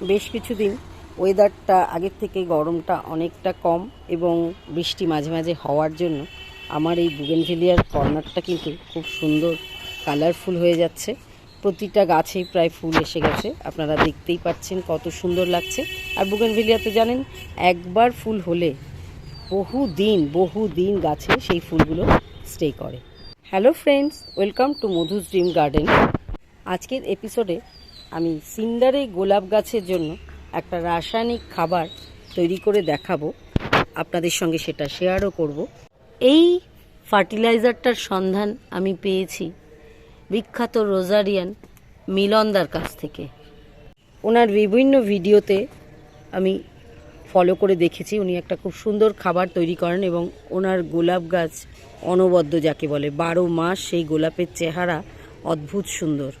বেশ কিছুদিন ওয়েদারটা আগের থেকে গরমটা অনেকটা কম এবং বৃষ্টি মাঝে মাঝে হওয়ার জন্য আমার এই বুগেনভেলিয়ার কর্নারটা কিন্তু খুব সুন্দর কালারফুল হয়ে যাচ্ছে। প্রতিটা গাছেই প্রায় ফুল এসে গেছে। আপনারা দেখতেই পাচ্ছেন কত সুন্দর লাগছে। আর বুগেনভেলিয়া তো জানেন, একবার ফুল হলে বহু দিন বহু দিন গাছে সেই ফুলগুলো স্টে করে। Hello friends welcome to Madhu's dream garden আজকের এপিসোডে আমি সিন্ডারে গোলাপ গাছের জন্য একটা রাসায়নিক খাবার তৈরি করে দেখাবো। আপনাদের সঙ্গে সেটা শেয়ারও করব। এই ফার্টিলাইজারটার সন্ধান আমি পেয়েছি বিখ্যাত রোজারিয়ান মিলনদার কাছ থেকে। ওনার বিভিন্ন ভিডিওতে আমি ফলো করে দেখেছি। উনি একটা খুব সুন্দর খাবার তৈরি করেন এবং ওনার গোলাপ গাছ অনবদ্য যাকে বলে বারো মাস সেই গোলাপের চেহারা অদ্ভুত সুন্দর।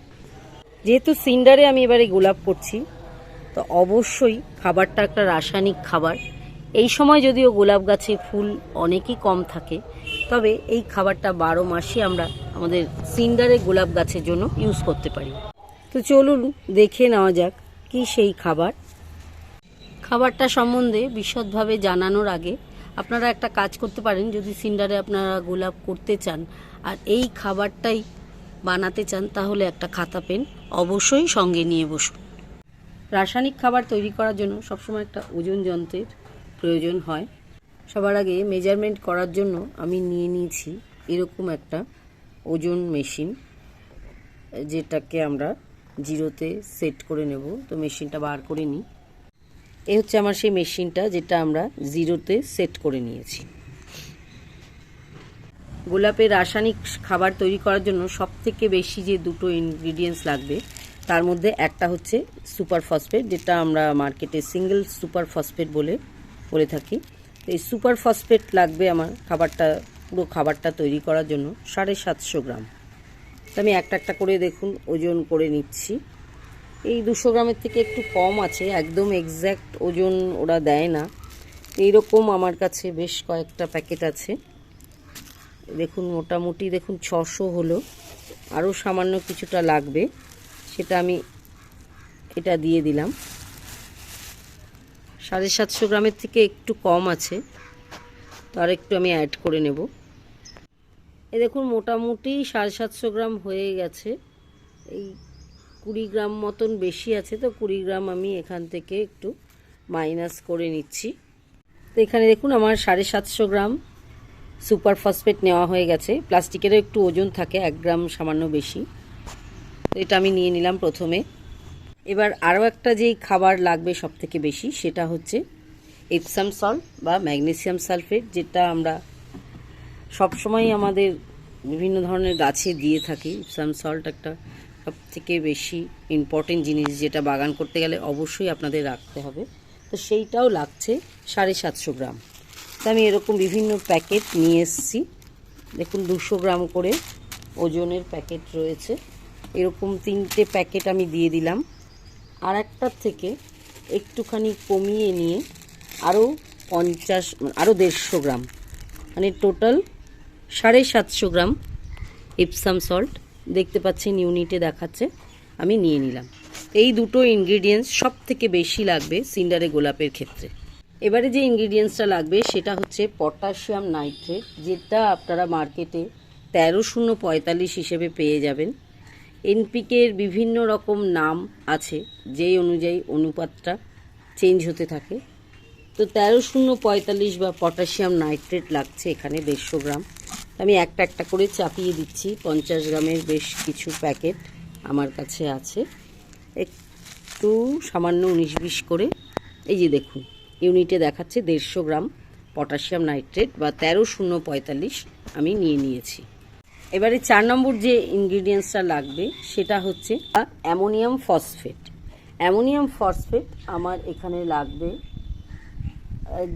যেহেতু সিন্ডারে আমি এবারে গোলাপ করছি, তো অবশ্যই খাবারটা একটা রাসায়নিক খাবার। এই সময় যদিও গোলাপ গাছে ফুল অনেকই কম থাকে, তবে এই খাবারটা বারো মাসই আমরা আমাদের সিন্ডারে গোলাপ গাছের জন্য ইউজ করতে পারি। তো চলুন দেখে নেওয়া যাক কি সেই খাবার। খাবারটা সম্বন্ধে বিশদভাবে জানানোর আগে আপনারা একটা কাজ করতে পারেন, যদি সিন্ডারে আপনারা গোলাপ করতে চান। আর এই খাবারটাই বানাতে চান, তাহলে একটা খাতা, পেন অবশ্যই সঙ্গে নিয়ে বসুন। রাসায়নিক খাবার তৈরি করার জন্য সবসময় একটা ওজন যন্ত্রের প্রয়োজন হয়। সবার আগে মেজারমেন্ট করার জন্য আমি নিয়ে নিয়েছি এরকম একটা ওজন মেশিন যেটাকে আমরা জিরোতে সেট করে নেব। তো মেশিনটা বার করে নিই। এ হচ্ছে আমার সেই মেশিনটা যেটা আমরা জিরোতে সেট করে নিয়েছি। গোলাপের রাসায়নিক খাবার তৈরি করার জন্য সব থেকে বেশি যে দুটো ইনগ্রিডিয়েন্টস লাগবে, তার মধ্যে একটা হচ্ছে সুপার ফসফেট যেটা আমরা মার্কেটে সিঙ্গেল সুপার ফসফেট বলে বলে থাকি। এই সুপার ফসফেট লাগবে আমার খাবারটা, পুরো খাবারটা তৈরি করার জন্য সাড়ে সাতশো গ্রাম। আমি একটা একটা করে দেখুন, ওজন করে নিচ্ছি। এই দুশো গ্রামের থেকে একটু কম আছে, একদম এক্স্যাক্ট ওজন ওরা দেয় না। এইরকম আমার কাছে বেশ কয়েকটা প্যাকেট আছে। দেখুন, মোটামুটি দেখুন, ছশো হলো। আরও সামান্য কিছুটা লাগবে। সেটা আমি এটা দিয়ে দিলাম। সাড়ে সাতশো গ্রামের থেকে একটু কম আছে। তো আর একটু আমি অ্যাড করে নেব। এ দেখুন, মোটামুটি সাড়ে সাতশো গ্রাম হয়ে গেছে। এই কুড়ি গ্রাম মতন বেশি আছে, তো কুড়ি গ্রাম আমি এখান থেকে একটু মাইনাস করে নিচ্ছি। তো এখানে দেখুন, আমার সাড়ে সাতশো গ্রাম সুপার ফসফেট নেওয়া হয়ে গেছে। প্লাস্টিকেরও একটু ওজন থাকে, এক গ্রাম সামান্য বেশি। তো এটা আমি নিয়ে নিলাম প্রথমে। এবার আরও একটা যেই খাবার লাগবে সব থেকে বেশি, সেটা হচ্ছে এপসাম সল্ট বা ম্যাগনেসিয়াম সালফেট, যেটা আমরা সবসময় আমাদের বিভিন্ন ধরনের গাছে দিয়ে থাকি। ইপসাম সল্ট একটা সব থেকে বেশি ইম্পর্টেন্ট জিনিস যেটা বাগান করতে গেলে অবশ্যই আপনাদের রাখতে হবে। তো সেইটাও লাগছে সাড়ে সাতশো গ্রাম। তো আমি এরকম বিভিন্ন প্যাকেট নিয়ে এসেছি। দেখুন, দুশো গ্রাম করে ওজনের প্যাকেট রয়েছে। এরকম তিনটে প্যাকেট আমি দিয়ে দিলাম। আর একটার থেকে একটুখানি কমিয়ে নিয়ে আরও পঞ্চাশ আরও দেড়শো গ্রাম মানে টোটাল সাড়ে সাতশো গ্রাম ইপসাম সল্ট দেখতে পাচ্ছেন, ইউনিটে দেখাচ্ছে, আমি নিয়ে নিলাম। এই দুটো ইনগ্রিডিয়েন্টস সব থেকে বেশি লাগবে সিন্ডারে গোলাপের ক্ষেত্রে। এবারে যে ইনগ্রিডিয়েন্টসটা লাগবে, সেটা হচ্ছে পটাশিয়াম নাইট্রেট যেটা আপনারা মার্কেটে তেরো শূন্য পঁয়তাল্লিশ হিসেবে পেয়ে যাবেন। এনপিকের বিভিন্ন রকম নাম আছে, যেই অনুযায়ী অনুপাতটা চেঞ্জ হতে থাকে। তো তেরো শূন্য পঁয়তাল্লিশ বা পটাশিয়াম নাইট্রেট লাগছে এখানে দেড়শো গ্রাম। আমি একটা একটা করে চাপিয়ে দিচ্ছি, পঞ্চাশ গ্রামের বেশ কিছু প্যাকেট আমার কাছে আছে। একটু সামান্য উনিশ বিশ করে, এই যে দেখুন। ইউনিটে দেখাচ্ছে দেড়শো গ্রাম পটাশিয়াম নাইট্রেট বা তেরো শূন্য পঁয়তাল্লিশ আমি নিয়ে নিয়েছি। এবারে চার নম্বর যে ইনগ্রিডিয়েন্টসটা লাগবে সেটা হচ্ছে অ্যামোনিয়াম ফসফেট। অ্যামোনিয়াম ফসফেট আমার এখানে লাগবে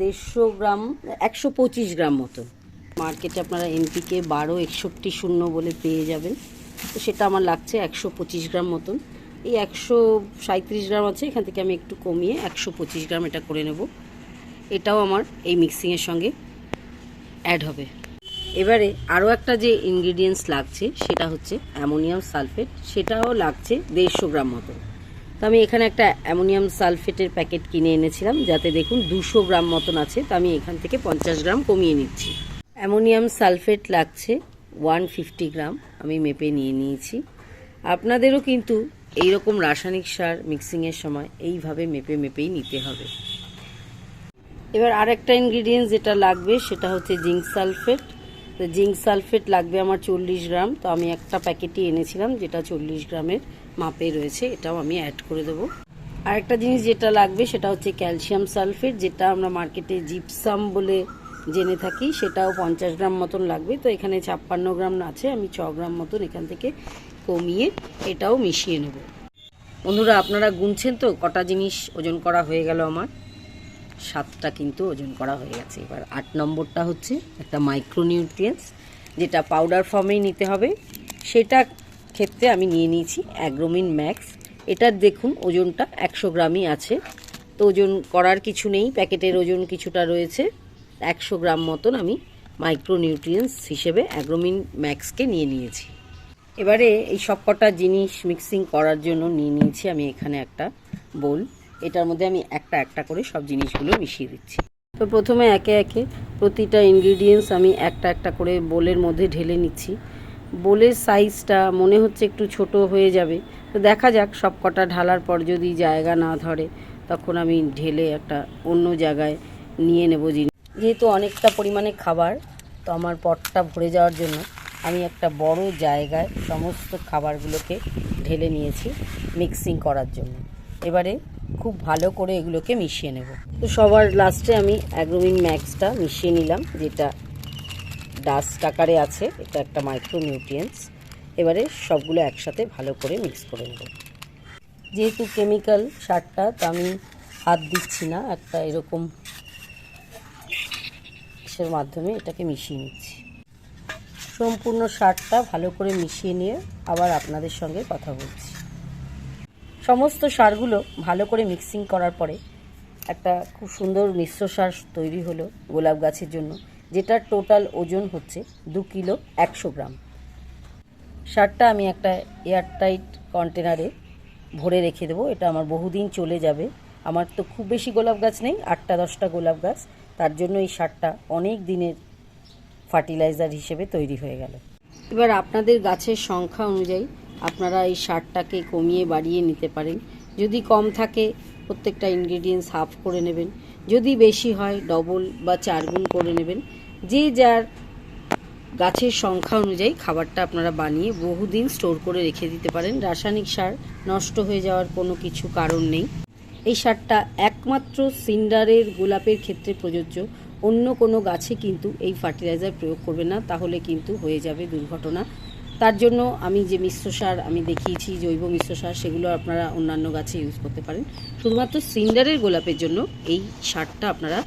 দেড়শো গ্রাম, একশো পঁচিশ গ্রাম মতো। মার্কেটে আপনারা এনপিকে বারো, একষট্টি শূন্য বলে পেয়ে যাবেন। তো সেটা আমার লাগছে একশো পঁচিশ গ্রাম মতন। এই একশো সাঁত্রিশ গ্রাম আছে, এখান থেকে আমি একটু কমিয়ে একশো পঁচিশ গ্রাম এটা করে নেব। এটাও আমার এই মিক্সিংয়ের সঙ্গে অ্যাড হবে। এবারে আরও একটা যে ইনগ্রিডিয়েন্টস লাগছে, সেটা হচ্ছে অ্যামোনিয়াম সালফেট সেটাও লাগছে দেড়শো গ্রাম মতো। তো আমি এখানে একটা অ্যামোনিয়াম সালফেটের প্যাকেট কিনে এনেছিলাম, যাতে দেখুন দুশো গ্রাম মতন আছে, তো আমি এখান থেকে পঞ্চাশ গ্রাম কমিয়ে নিচ্ছি। অ্যামোনিয়াম সালফেট লাগছে ওয়ান ফিফটি গ্রাম, আমি মেপে নিয়ে নিয়েছি। আপনাদেরও কিন্তু এই রকম রাসায়নিক সার মিক্সিংয়ের সময় এইভাবে মেপে মেপেই নিতে হবে। এবার আরেকটা ইনগ্রিডিয়েন্টস যেটা লাগবে সেটা হচ্ছে জিঙ্ক সালফেট তো জিঙ্ক সালফেট লাগবে আমার চল্লিশ গ্রাম। তো আমি একটা প্যাকেটই এনেছিলাম যেটা চল্লিশ গ্রামের মাপে রয়েছে, এটাও আমি অ্যাড করে দেবো। আরেকটা জিনিস যেটা লাগবে সেটা হচ্ছে ক্যালসিয়াম সালফেট যেটা আমরা মার্কেটে জিপসাম বলে জেনে থাকি, সেটাও পঞ্চাশ গ্রাম মতন লাগবে। তো এখানে ছাপ্পান্ন গ্রাম আছে, আমি ছ গ্রাম মতন এখান থেকে কমিয়ে এটাও মিশিয়ে নেব। বন্ধুরা, আপনারা গুনছেন তো, কটা জিনিস ওজন করা হয়ে গেল আমার। সাতটা কিন্তু ওজন করা হয়ে গেছে। এবার আট নম্বরটা হচ্ছে একটা মাইক্রোনিউট্রিয়েন্টস যেটা পাউডার ফর্মেই নিতে হবে। সেটা ক্ষেত্রে আমি নিয়ে নিয়েছি অ্যাগ্রোমিন ম্যাক্স এটার দেখুন, ওজনটা একশো গ্রামই আছে। তো ওজন করার কিছু নেই, প্যাকেটের ওজন কিছুটা রয়েছে। একশো গ্রাম মতন আমি মাইক্রোনিউট্রিয়েন্টস হিসেবে অ্যাগ্রোমিন ম্যাক্সকে নিয়ে নিয়েছি। এবারে এই সবকটা জিনিস মিক্সিং করার জন্য নিয়ে নিয়েছি আমি এখানে একটা বোল এটার মধ্যে আমি একটা একটা করে সব জিনিসগুলো মিশিয়ে দিচ্ছি। তো প্রথমে একে একে প্রতিটা ইনগ্রিডিয়েন্টস আমি একটা একটা করে বোলের মধ্যে ঢেলে নিচ্ছি। বোলের সাইজটা মনে হচ্ছে একটু ছোট হয়ে যাবে। তো দেখা যাক সব কটা ঢালার পর যদি জায়গা না ধরে, তখন আমি ঢেলে একটা অন্য জায়গায় নিয়ে নেব জিনিস যেহেতু অনেকটা পরিমাণে খাবার, তো আমার পটটা ভরে যাওয়ার জন্য আমি একটা বড় জায়গায় সমস্ত খাবারগুলোকে ঢেলে নিয়েছি মিক্সিং করার জন্য। এবারে খুব ভালো করে এগুলোকে মিশিয়ে নেব। তো সবার লাস্টে আমি অ্যাগ্রোমিন ম্যাক্সটা মিশিয়ে নিলাম, যেটা ডাস্ট আকারে আছে, এটা একটা মাইক্রো নিউট্রিয়েন্টস এবারে সবগুলো একসাথে ভালো করে মিক্স করে নেব। যেহেতু কেমিক্যাল সারটা, তো আমি হাত দিচ্ছি না, একটা এরকম এর মাধ্যমে এটাকে মিশিয়ে নিচ্ছি। সম্পূর্ণ সারটা ভালো করে মিশিয়ে নিয়ে আবার আপনাদের সঙ্গে কথা বলছি। সমস্ত সারগুলো ভালো করে মিক্সিং করার পরে একটা খুব সুন্দর মিশ্র সার তৈরি হলো গোলাপ গাছের জন্য যেটার টোটাল ওজন হচ্ছে দু কিলো একশো গ্রাম। সারটা আমি একটা এয়ারটাইট কন্টেনারে ভরে রেখে দেবো, এটা আমার বহুদিন চলে যাবে। আমার তো খুব বেশি গোলাপ গাছ নেই, আটটা দশটা গোলাপ গাছ। তার জন্য এই সারটা অনেক দিনের ফার্টিলাইজার হিসেবে তৈরি হয়ে গেল। এবার আপনাদের গাছের সংখ্যা অনুযায়ী আপনারা এই সারটাকে কমিয়ে বাড়িয়ে নিতে পারেন। যদি কম থাকে, প্রত্যেকটা ইনগ্রিডিয়েন্টস হাফ করে নেবেন। যদি বেশি হয় ডবল বা চারগুণ করে নেবেন। যে যার গাছের সংখ্যা অনুযায়ী খাবারটা আপনারা বানিয়ে বহুদিন স্টোর করে রেখে দিতে পারেন। রাসায়নিক সার নষ্ট হয়ে যাওয়ার কোনো কিছু কারণ নেই। এই সারটা একমাত্র সিন্ডারের গোলাপের ক্ষেত্রে প্রযোজ্য। অন্য কোনো গাছে কিন্তু এই ফার্টিলাইজার প্রয়োগ করবে না, তাহলে কিন্তু হয়ে যাবে দুর্ঘটনা। তার জন্য আমি যে মিশ্র সার আমি দেখিয়েছি, জৈব মিশ্র সার, সেগুলো আপনারা অন্যান্য গাছে ইউজ করতে পারেন। শুধুমাত্র সিন্ডারের গোলাপের জন্য এই সারটা আপনারা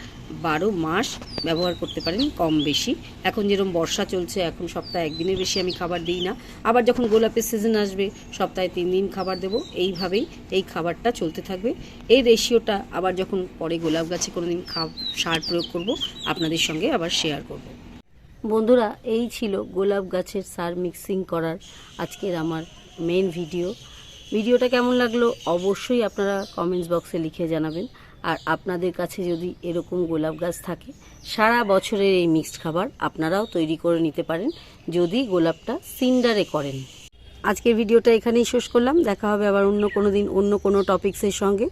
বারো মাস ব্যবহার করতে পারেন কম বেশি। এখন যেরকম বর্ষা চলছে, এখন সপ্তাহে একদিনের বেশি আমি খাবার দিই না। আবার যখন গোলাপের সিজন আসবে, সপ্তাহে তিন দিন খাবার দেবো। এইভাবেই এই খাবারটা চলতে থাকবে। এই রেশিওটা আবার যখন পরে গোলাপ গাছে কোনো দিন সার প্রয়োগ করব, আপনাদের সঙ্গে আবার শেয়ার করব। বন্ধুরা, এই ছিল গোলাপ গাছের সার মিক্সিং করার আজকের আমার মেন ভিডিও ভিডিওটা কেমন লাগল? অবশ্যই আপনারা কমেন্টস বক্সে লিখে জানাবেন। আর আপনাদের কাছে যদি এরকম গোলাপ গাছ থাকে, সারা বছরের এই মিক্সড খাবার আপনারাও তৈরি করে নিতে পারেন, যদি গোলাপটা সিন্ডারে করেন। আজকের ভিডিওটা এখানেই শেষ করলাম। দেখা হবে আবার অন্য কোনো দিন অন্য কোনো টপিক্সের সঙ্গে।